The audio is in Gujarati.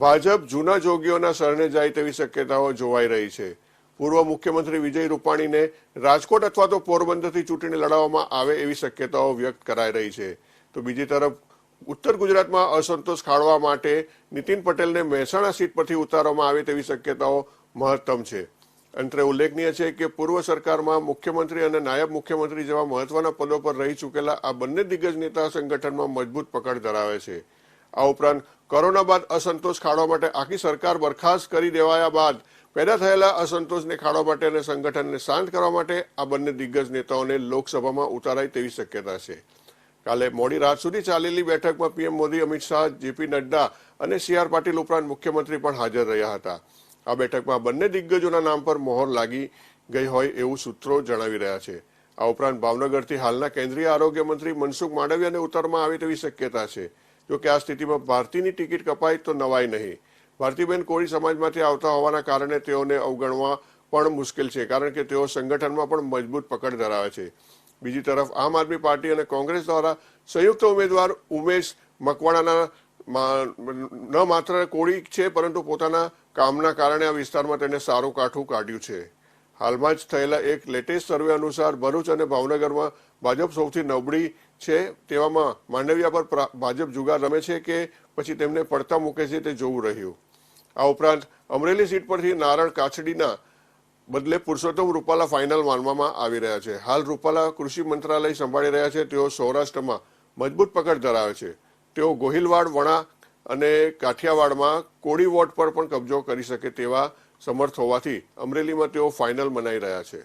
ભાજપ જૂના જોગીઓના શરણે જાય તેવી શક્યતાઓ જોવાઈ રહી છે. પૂર્વ મુખ્યમંત્રી વિજય રૂપાણીને રાજકોટ અથવા તો પોરબંદરથી ચૂંટણી લડાવવામાં આવે એવી શક્યતાઓ વ્યક્ત કરાઈ રહી છે. તો બીજી તરફ, ઉત્તર ગુજરાતમાં અસંતોષ ખાળવા માટે નીતિન પટેલને મહેસાણા સીટ પરથી ઉતારવામાં આવે તેવી શક્યતાઓ મહત્તમ છે. અંતરે ઉલ્લેખનીય છે કે પૂર્વ સરકારમાં મુખ્યમંત્રી અને નાયબ મુખ્યમંત્રી જેવા મહત્વના પદો પર રહી ચૂકેલા આ બંને દિગ્ગજ નેતા સંગઠનમાં મજબૂત પકડ ધરાવે છે. આ ઉપરાંત કોરોના બાદ અસંતોષ ખાળવા માટે આખી સરકાર બરખાસ્ત કરી દેવાયા બાદ પેદા થયેલા અસંતોષને ખાળવા માટે અને સંગઠનને શાંત કરવા માટે આ બંને દિગ્ગજ નેતાઓને લોકસભામાં ઉતારાય તેવી શક્યતા છે. કાલે મોડી રાત સુધી ચાલેલી બેઠકમાં PM Modi, Amit Shah, J P Nadda અને સી આર પાટીલ ઉપરાંત મુખ્યમંત્રી પણ હાજર રહ્યા હતા. આ બેઠકમાં બંને દિગ્ગજોના નામ પર મોહર લાગી ગઈ હોય એવું સૂત્રો જણાવી રહ્યા છે. આ ઉપરાંત ભાવનગરથી હાલના કેન્દ્રીય આરોગ્ય મંત્રી મનસુખ માંડવિયાને ઉતારવામાં આવે તેવી શક્યતા છે. જો કે આ સ્થિતિમાં ભારતીની ટિકિટ કપાય તો નવાય નહીં. ભારતીબેન કોળી સમાજમાંથી આવતા હોવાના કારણે તેઓને અવગણવા પણ મુશ્કેલ છે, કારણ કે તેઓ સંગઠનમાં પણ મજબૂત પકડ ધરાવે છે. બીજી તરફ, આમ આદમી પાર્ટી અને કોંગ્રેસ દ્વારા સંયુક્ત ઉમેદવાર ઉમેશ મકવાણાના ન માત્ર કોળી છે, પરંતુ પોતાના કામના કારણે આ વિસ્તારમાં તેને સારું કાઠું કાઢ્યું છે. હાલમાં જ થયેલા એક લેટેસ્ટ સર્વે અનુસાર ભરૂચ અને ભાવનગરમાં ભાજપ સૌથી નબળી છે તેવામાં માંડવિયા પર ભાજપ જુગાર રમે છે કે પછી તેમને પડતા મૂકે છે તે જોવું રહ્યું. આ ઉપરાંત અમરેલી સીટ પરથી નારણ કાછડીના બદલે પુરુષોત્તમ રૂપાલા ફાઇનલ માનવામાં આવી રહ્યા છે. હાલ રૂપાલા કૃષિ મંત્રાલય સંભાળી રહ્યા છે. તેઓ સૌરાષ્ટ્રમાં મજબૂત પકડ ધરાવે છે. તેઓ ગોહિલવાડ, વણા અને કાઠિયાવાડમાં કોળી વોટ પર પણ કબજો કરી શકે તેવા સમર્થ હોવાથી અમરેલીમાં તેઓ ફાઇનલ મનાઈ રહ્યા છે.